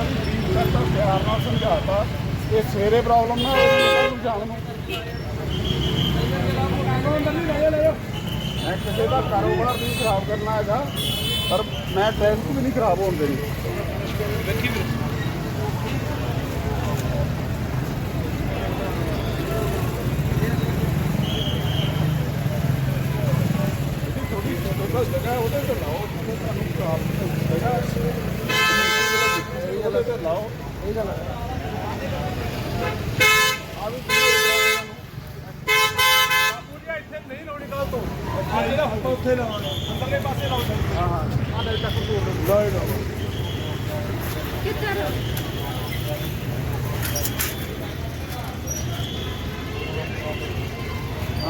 ਵਾਰੀ ਬਰੀਫ ਕਰਤਾ ਪਿਆਰ ਨਾਲ ਸਮਝਾਤਾ ਇਹ ਸਵੇਰੇ ਪ੍ਰੋਬਲਮ ਨਾ ਹੋਵੇ ਸਮਝਾਉਣ ਨੂੰ ਮੈਂ ਕਿਸੇ ਦਾ ਕਾਰੋਬਾਰ ਨਹੀਂ ਖਰਾਬ ਕਰਨਾ ਹੈਗਾ ਪਰ ਮੈਂ ਟ੍ਰੈਫਿਕ ਵੀ ਨਹੀਂ ਖਰਾਬ ਹੋਣ ਦੇਣੀ ਜਿਹੜੀ ਥੋੜੀ ਲੋਕਲ ਜਗ੍ਹਾ ਹੈ, ਉਹਦੇ ਤੇ ਲਾਓ ਜਿੱਥੇ ਤੁਹਾਨੂੰ ਖਰਾਬ ਜਗ੍ਹਾ ਉੱਥੇ ਲਾਉਣਾ ਅੰਦਰਲੇ ਪਾਸੇ ਲਾਉਣਾ ਹਾਂ ਹਾਂ ਆ ਲੈ ਚੱਕ ਤੋੜ ਲਓ ਲਓ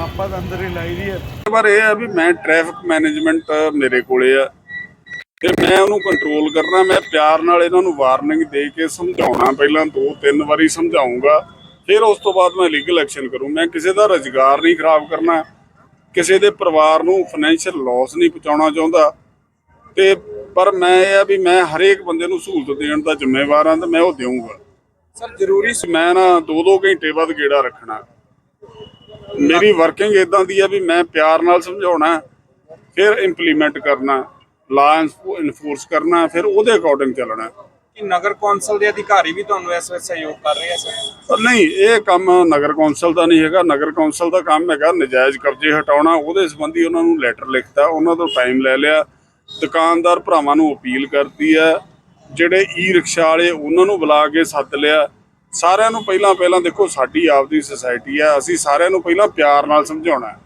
ਆਪਾਂ ਤਾਂ ਅੰਦਰ ਹੀ ਲਾਈ ਦੀ ਹੈ ਪਰ ਇਹ ਹੈ ਵੀ ਮੈਂ ਟ੍ਰੈਫਿਕ ਮੈਨੇਜਮੈਂਟ ਮੇਰੇ ਕੋਲੇ ਆ ਤੇ ਮੈਂ ਉਹਨੂੰ ਕੰਟਰੋਲ ਕਰਨਾ, ਮੈਂ ਪਿਆਰ ਨਾਲ ਇਹਨਾਂ ਨੂੰ ਵਾਰਨਿੰਗ ਦੇ ਕੇ ਸਮਝਾਉਣਾ, ਪਹਿਲਾਂ ਦੋ ਤਿੰਨ ਵਾਰੀ ਸਮਝਾਉਂਗਾ, ਫਿਰ ਉਸ ਤੋਂ ਬਾਅਦ ਮੈਂ ਲੀਗਲ ਐਕਸ਼ਨ ਕਰੂੰ। ਮੈਂ ਕਿਸੇ ਦਾ ਰੁਜ਼ਗਾਰ ਨਹੀਂ ਖਰਾਬ ਕਰਨਾ, ਕਿਸੇ ਦੇ ਪਰਿਵਾਰ ਨੂੰ ਫਾਈਨੈਂਸ਼ੀਅਲ ਲਾਸ ਨਹੀਂ ਪਹੁੰਚਾਉਣਾ ਚਾਹੁੰਦਾ। ਤੇ ਪਰ ਮੈਂ ਇਹ ਆ ਵੀ ਮੈਂ ਹਰੇਕ ਬੰਦੇ ਨੂੰ ਸਹੂਲਤ ਦੇਣ ਦਾ ਜ਼ਿੰਮੇਵਾਰ ਹਾਂ ਤੇ ਮੈਂ ਉਹ ਦੇਵਾਂਗਾ ਸਰ, ਜ਼ਰੂਰੀ ਮੈਂ ਨਾ 2-2 ਘੰਟੇ ਬਾਅਦ ਗੇੜਾ ਰੱਖਣਾ। ਮੇਰੀ ਵਰਕਿੰਗ ਇਦਾਂ ਦੀ ਆ ਵੀ ਮੈਂ ਪਿਆਰ ਨਾਲ ਸਮਝਾਉਣਾ, ਫਿਰ ਇੰਪਲੀਮੈਂਟ ਕਰਨਾ। ਲਾ ਇਨਫੋਰਸ ਕਰਨਾ ਫਿਰ ਉਹਦੇ ਅਕੋਰਡਿੰਗ ਚੱਲਣਾ। ਕਿ ਨਗਰ ਕੌਂਸਲ ਦੇ ਅਧਿਕਾਰੀ ਵੀ ਤੁਹਾਨੂੰ ਇਸ ਵਿੱਚ ਸਹਿਯੋਗ ਕਰ ਰਹੇ ਆ ਸਰ? ਨਹੀਂ ਇਹ ਕੰਮ ਨਗਰ ਕੌਂਸਲ ਦਾ ਨਹੀਂ ਹੈਗਾ। ਨਗਰ ਕੌਂਸਲ ਦਾ ਕੰਮ ਹੈਗਾ ਨਜਾਇਜ਼ ਕਬਜ਼ੇ ਹਟਾਉਣਾ। ਉਹਦੇ ਸੰਬੰਧੀ ਉਹਨਾਂ ਨੂੰ ਲੈਟਰ ਲਿਖਤਾ ਉਹਨਾਂ ਤੋਂ ਟਾਈਮ ਲੈ ਲਿਆ। ਦੁਕਾਨਦਾਰ ਭਰਾਵਾਂ ਨੂੰ ਅਪੀਲ ਕਰਤੀ ਹੈ। ਜਿਹੜੇ ਈ ਰਿਕਸ਼ਾ ਵਾਲੇ ਉਹਨਾਂ ਨੂੰ ਬੁਲਾ ਕੇ ਸੱਦ ਲਿਆ। ਸਾਰਿਆਂ ਨੂੰ ਪਹਿਲਾਂ ਪਹਿਲਾਂ ਦੇਖੋ ਸਾਡੀ ਆਪਦੀ ਸੁਸਾਇਟੀ ਹੈ ਅਸੀਂ ਸਾਰਿਆਂ ਨੂੰ ਪਹਿਲਾਂ ਪਿਆਰ ਨਾਲ ਸਮਝਾਉਣਾ ਹੈ।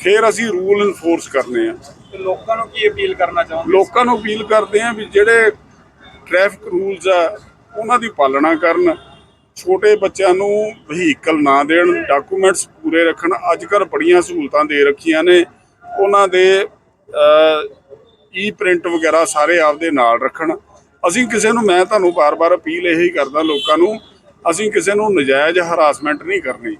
ਫਿਰ ਅਸੀਂ ਰੂਲ ਇਨਫੋਰਸ ਕਰਨੇ ਆ। ਲੋਕਾਂ ਨੂੰ ਕੀ ਅਪੀਲ ਕਰਨਾ ਚਾਹੁੰਦੇ ਲੋਕਾਂ ਨੂੰ ਅਪੀਲ ਕਰਦੇ ਆ ਵੀ ਜਿਹੜੇ ਟ੍ਰੈਫਿਕ ਰੂਲਸ ਆ ਉਹਨਾਂ ਦੀ ਪਾਲਣਾ ਕਰਨ ਛੋਟੇ ਬੱਚਿਆਂ ਨੂੰ ਵਹੀਕਲ ਨਾ ਦੇਣ ਡਾਕੂਮੈਂਟਸ ਪੂਰੇ ਰੱਖਣ। ਅੱਜ ਕੱਲ੍ਹ ਬੜੀਆਂ ਸਹੂਲਤਾਂ ਦੇ ਰੱਖੀਆਂ ਨੇ। ਉਹਨਾਂ ਦੇ ਈ ਪ੍ਰਿੰਟ ਵਗੈਰਾ ਸਾਰੇ ਆਪਦੇ ਨਾਲ ਰੱਖਣ। ਅਸੀਂ ਕਿਸੇ ਨੂੰ ਮੈਂ ਤੁਹਾਨੂੰ ਬਾਰ-ਬਾਰ ਅਪੀਲ ਇਹੀ ਕਰਦਾ ਲੋਕਾਂ ਨੂੰ ਅਸੀਂ ਕਿਸੇ ਨੂੰ ਨਜਾਇਜ਼ ਹਰਾਸਮੈਂਟ ਨਹੀਂ ਕਰਨੀ।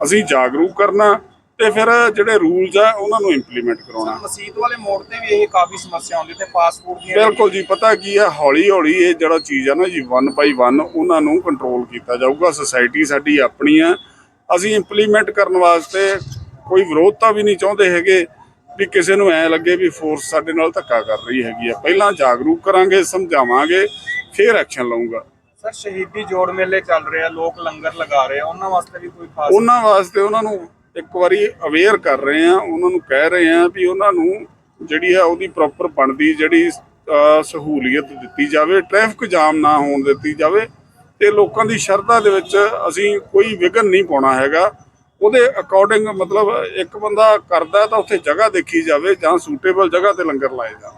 ਅਸੀਂ ਜਾਗਰੂਕ ਕਰਨਾ। ਤੇ ਫਿਰ ਜਿਹੜੇ ਰੂਲਸ ਆ ਉਹਨਾਂ ਨੂੰ ਇੰਪਲੀਮੈਂਟ ਕਰਾਉਣਾ। ਮਸਜਿਦ ਵਾਲੇ ਮੋੜ ਤੇ ਵੀ ਇਹ ਕਾਫੀ ਸਮੱਸਿਆ ਆਉਂਦੀ ਤੇ ਫਾਸਟ ਦੀਆਂ ਬਿਲਕੁਲ ਜੀ ਪਤਾ ਕੀ ਹੈ ਹੌਲੀ ਹੌਲੀ ਇਹ ਜਿਹੜਾ ਚੀਜ਼ ਆ ਨਾ ਜੀ 1 ਬਾਈ 1 ਉਹਨਾਂ ਨੂੰ ਕੰਟਰੋਲ ਕੀਤਾ ਜਾਊਗਾ ਸੁਸਾਇਟੀ ਸਾਡੀ ਆਪਣੀ ਆ। ਅਸੀਂ ਇੰਪਲੀਮੈਂਟ ਕਰਨ ਵਾਸਤੇ ਕੋਈ ਵਿਰੋਧਤਾ ਵੀ ਨਹੀਂ ਚਾਹੁੰਦੇ ਹੈਗੇ ਵੀ ਕਿਸੇ ਨੂੰ ਐ ਲੱਗੇ ਵੀ ਫੋਰਸ ਸਾਡੇ ਨਾਲ ਧੱਕਾ ਕਰ ਰਹੀ ਹੈਗੀ ਆ। ਪਹਿਲਾਂ ਜਾਗਰੂਕ ਕਰਾਂਗੇ ਸਮਝਾਵਾਂਗੇ ਫਿਰ ਐਕਸ਼ਨ ਲਵਾਂਗਾ ਸਰ ਸ਼ਹੀਦੀ ਜੋੜ ਮੇਲੇ ਚੱਲ ਰਹੇ ਲੋਕ ਲੰਗਰ ਲਗਾ ਰਹੇ ਆ ਉਹਨਾਂ ਵਾਸਤੇ ਵੀ ਕੋਈ ਖਾਸ ਉਹਨਾਂ ਵਾਸਤੇ ਉਹਨਾਂ ਨੂੰ ਇੱਕ ਵਾਰੀ ਅਵੇਅਰ ਕਰ ਰਹੇ ਆ ਉਹਨਾਂ ਨੂੰ ਕਹਿ ਰਹੇ ਆ ਵੀ ਉਹਨਾਂ ਨੂੰ ਜਿਹੜੀ ਹੈ ਉਹਦੀ ਪ੍ਰੋਪਰ ਬਣਦੀ ਜਿਹੜੀ ਸਹੂਲੀਅਤ ਦਿੱਤੀ ਜਾਵੇ ਟ੍ਰੈਫਿਕ ਜਾਮ ਨਾ ਹੋਣ ਦਿੱਤੀ ਜਾਵੇ ਤੇ ਲੋਕਾਂ ਦੀ ਸ਼ਰਧਾ ਦੇ ਵਿੱਚ ਅਸੀਂ ਕੋਈ ਵਿਘਨ ਨਹੀਂ ਪਾਉਣਾ ਹੈਗਾ। ਉਹਦੇ ਅਕੋਰਡਿੰਗ ਮਤਲਬ ਇੱਕ ਬੰਦਾ ਕਰਦਾ ਤਾਂ ਉੱਥੇ ਜਗ੍ਹਾ ਦੇਖੀ ਜਾਵੇ ਜਾਂ ਸੂਟੇਬਲ ਜਗ੍ਹਾ ਤੇ ਲੰਗਰ ਲਾਏ ਜਾਣ।